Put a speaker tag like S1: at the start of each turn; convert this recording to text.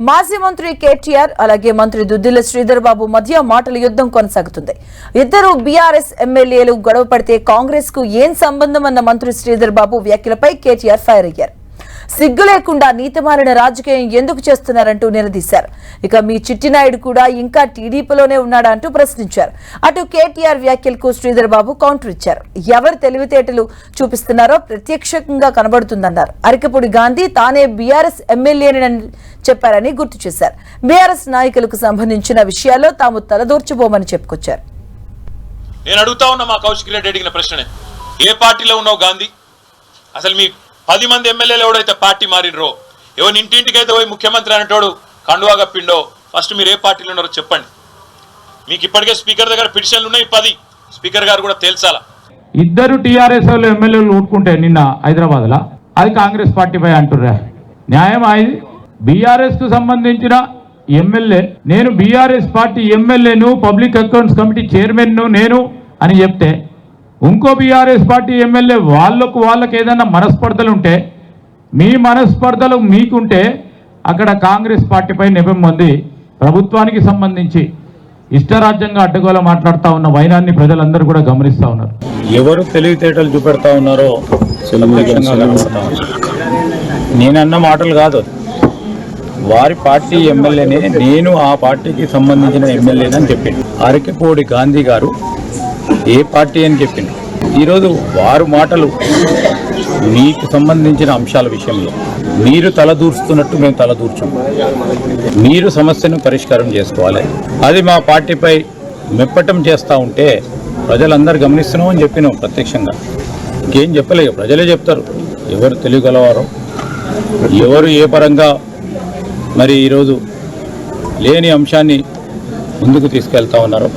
S1: మాజీ మంత్రి కేటీఆర్ అలాగే మంత్రి దుద్దిల శ్రీధర్ బాబు మధ్య మాటల యుద్ధం కొనసాగుతుంది. ఇద్దరు బీఆర్ఎస్ ఎమ్మెల్యేలు గొడవ పడితే కాంగ్రెస్కు ఏం సంబంధం అన్న మంత్రి శ్రీధర్ బాబు వ్యాఖ్యలపై కేటీఆర్ ఫైర్ అయ్యారు. సిగ్గు లేకుండా నీతిమాలిన రాజకీయం ఎందుకు చేస్తున్నారంటూ నిలదీశారు. ఇక మీ చిట్టినాయుడు కూడా ఇంకా టీడీపీలోనే ఉన్నాడా అంటూ ప్రశ్నించారు. అటు కేటీఆర్ వ్యాఖ్యలకు శ్రీధర్ బాబు కౌంటర్ ఇచ్చారు. ఎవరు తెలివితేటలు చూపిస్తున్నారో ప్రత్యక్షంగా కనబడుతుందన్నారు. అరికపూడి గాంధీ తానే బీఆర్ఎస్ ఎమ్మెల్యేనని చెప్పారని గుర్తు చేశారు. బీఆర్ఎస్ నాయకులకు సంబంధించిన విషయాల్లో తాము తలదూర్చబోమని చెప్పుకొచ్చారు.
S2: నేను అడుగుతా ఉన్నా మా కౌశిక్ రెడ్డి అడిగిన ప్రశ్నే ఏ పార్టీలో ఉన్నావు గాంధీ? అసలు మీ పది మంది ఎమ్మెల్యేలు ఎవడైతే పార్టీ మారినరో ఎవరి ఇంటింటికైతే పోయి ముఖ్యమంత్రి అనేటోడు కండువా కప్పిండో ఫస్ట్ మీరు ఏ పార్టీలో ఉన్నారో చెప్పండి. మీకు ఇప్పటికే స్పీకర్ దగ్గర పిటిషన్లు ఉన్నాయి పది. స్పీకర్ గారు కూడా తేల్చాలా?
S3: ఇద్దరు టీఆర్ఎస్ వాళ్ళు ఎమ్మెల్యేలు ఊరుకుంటే నిన్న హైదరాబాద్లో అది కాంగ్రెస్ పార్టీపై అంటుర్రా. న్యాయం అయింది బీఆర్ఎస్కు సంబంధించిన ఎమ్మెల్యే నేను బీఆర్ఎస్ పార్టీ ఎమ్మెల్యేను పబ్లిక్ అకౌంట్స్ కమిటీ చైర్మన్ను నేను అని చెప్తే ఇంకో బీఆర్ఎస్ పార్టీ ఎమ్మెల్యే వాళ్ళకు వాళ్ళకి ఏదైనా మనస్పర్ధలు ఉంటే మీ మనస్పర్ధలు మీకుంటే అక్కడ కాంగ్రెస్ పార్టీపై నెపం పొంది ప్రభుత్వానికి సంబంధించి ఇష్టరాజ్యంగా అడ్డగోల మాట్లాడుతూ ఉన్న వైనాన్ని ప్రజలందరూ కూడా గమనిస్తూ ఉన్నారు
S4: ఎవరు తెలివితేటలు చూపెడతా ఉన్నారో. నేనన్న మాటలు కాదు. వారి పార్టీ ఎమ్మెల్యేనే నేను ఆ పార్టీకి సంబంధించిన ఎమ్మెల్యేనని చెప్పిండు అరకెపూడి గాంధీ గారు ఏ పార్టీ అని చెప్పిండు ఈరోజు వారు మాటలు మీకు సంబంధించిన అంశాల విషయంలో మీరు తలదూర్చుతున్నట్టు మేము తలదూర్చాం. మీరు సమస్యను పరిష్కారం చేసుకోవాలి. అది మా పార్టీపై మెప్పటం చేస్తూ ఉంటే ప్రజలందరూ గమనిస్తున్నామని చెప్పినాం ప్రత్యక్షంగా. ఇంకేం చెప్పలేదు ప్రజలే చెప్తారు. ఎవరు తెలియగలవారో ఎవరు ఏ పరంగా మరి ఈరోజు లేని అంశాన్ని ముందుకు తీసుకెళ్తా ఉన్నారో